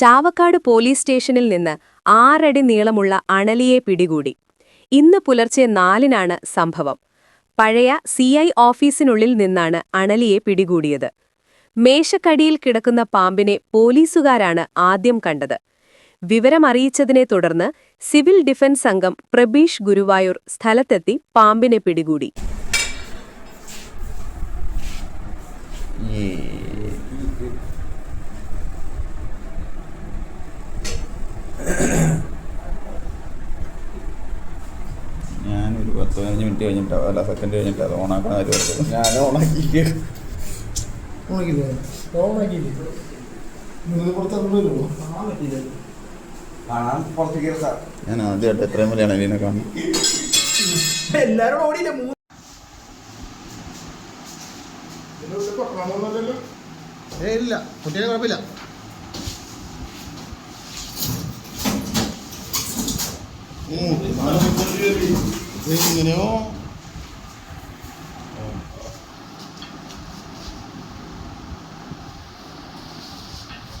Chavakkad police സ്റ്റേഷനിൽ നിന്ന് ആറടി നീളമുള്ള അണലിയെ പിടികൂടി. ഇന്ന് പുലർച്ചെ നാലിനാണ് സംഭവം. പഴയ സി ഐ ഓഫീസിനുള്ളിൽ നിന്നാണ് അണലിയെ പിടികൂടിയത്. മേശക്കടിയിൽ കിടക്കുന്ന പാമ്പിനെ പോലീസുകാരാണ് ആദ്യം കണ്ടത്. വിവരമറിയിച്ചതിനെ തുടർന്ന് സിവിൽ ഡിഫൻസ് സംഘം പ്രബീഷ് ഗുരുവായൂർ സ്ഥലത്തെത്തി പാമ്പിനെ പിടികൂടി. ഞാനൊരു പത്ത് പതിനഞ്ച് മിനിറ്റ് കഴിഞ്ഞിട്ടോ അല്ല സെക്കൻഡ് കഴിഞ്ഞിട്ട് അത് ഓണാക്കാൻ ഓണാക്കി ഓർത്തത് ഞാൻ ഓണാക്കി ഓണാക്കില്ലേ ഓണാക്കില്ലേ പുറത്തു ഞാൻ ആദ്യമായിട്ട് എത്രയും വലിയാണ് ഇതിനെ കാണുന്നത് എല്ലാരും ഓടിയില്ലേ മൂന്ന് ഏ ഇല്ല. കുട്ടിയെ കുഴപ്പമില്ല. എങ്ങനെയോ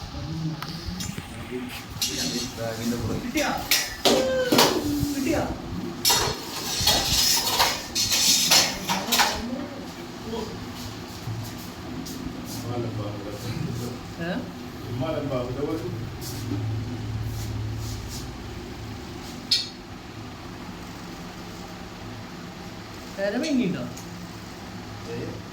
മലപ്പാമ്പിന്റെ പോലെ വേദനയുണ്ടോ ഓണാക്കിയിട്ടില്ല നിങ്ങൾ പുറത്തിറങ്ങുമല്ലോ കാണാൻ പുറത്തേക്ക്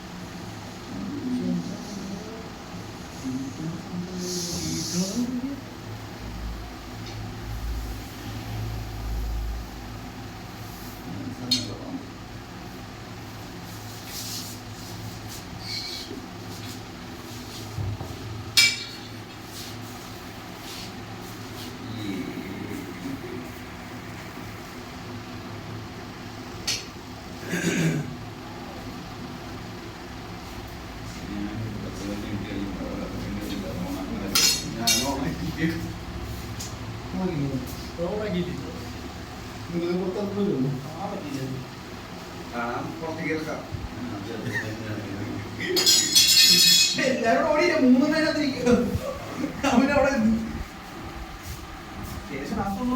പേരത്തിരിക്കും അവനവിടെ ശേഷം അസുഖം